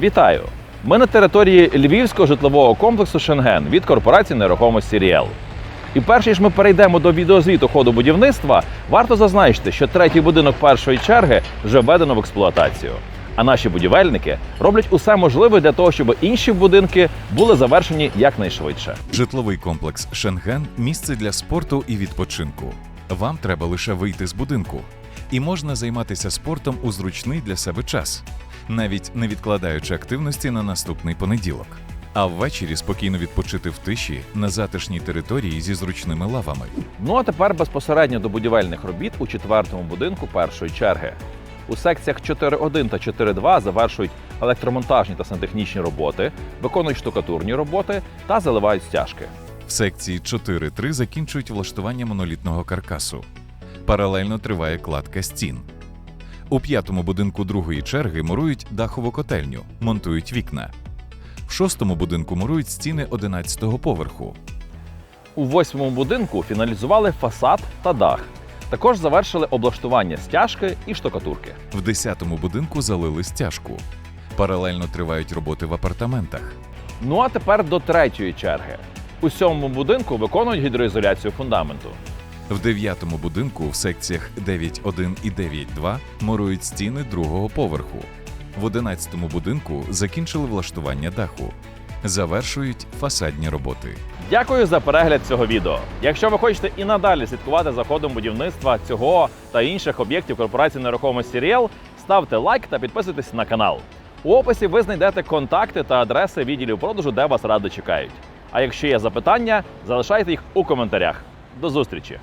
Вітаю! Ми на території львівського житлового комплексу Шенген від корпорації нерухомості Ріел. І перш ніж ми перейдемо до відеозвіту ходу будівництва, варто зазначити, що третій будинок першої черги вже введено в експлуатацію. А наші будівельники роблять усе можливе для того, щоб інші будинки були завершені якнайшвидше. Житловий комплекс Шенген місце для спорту і відпочинку. Вам треба лише вийти з будинку, і можна займатися спортом у зручний для себе час, навіть не відкладаючи активності на наступний понеділок. А ввечері спокійно відпочити в тиші на затишній території зі зручними лавами. Ну а тепер безпосередньо до будівельних робіт у четвертому будинку першої черги. У секціях 4.1 та 4.2 завершують електромонтажні та сантехнічні роботи, виконують штукатурні роботи та заливають стяжки. В секції 4.3 закінчують влаштування монолітного каркасу. Паралельно триває кладка стін. У п'ятому будинку другої черги мурують дахову котельню, монтують вікна. В шостому будинку мурують стіни 11-го поверху. У восьмому будинку фіналізували фасад та дах. Також завершили облаштування стяжки і штукатурки. В 10-му будинку залили стяжку. Паралельно тривають роботи в апартаментах. Ну а тепер до третьої черги. У сьомому будинку виконують гідроізоляцію фундаменту. В 9-му будинку в секціях 9.1 і 9.2 мурують стіни другого поверху. В 11-му будинку закінчили влаштування даху. Завершують фасадні роботи. Дякую за перегляд цього відео. Якщо ви хочете і надалі слідкувати за ходом будівництва цього та інших об'єктів корпорації нерухомості Ріел, ставте лайк та підписуйтесь на канал. У описі ви знайдете контакти та адреси відділів продажу, де вас радо чекають. А якщо є запитання, залишайте їх у коментарях. До зустрічі!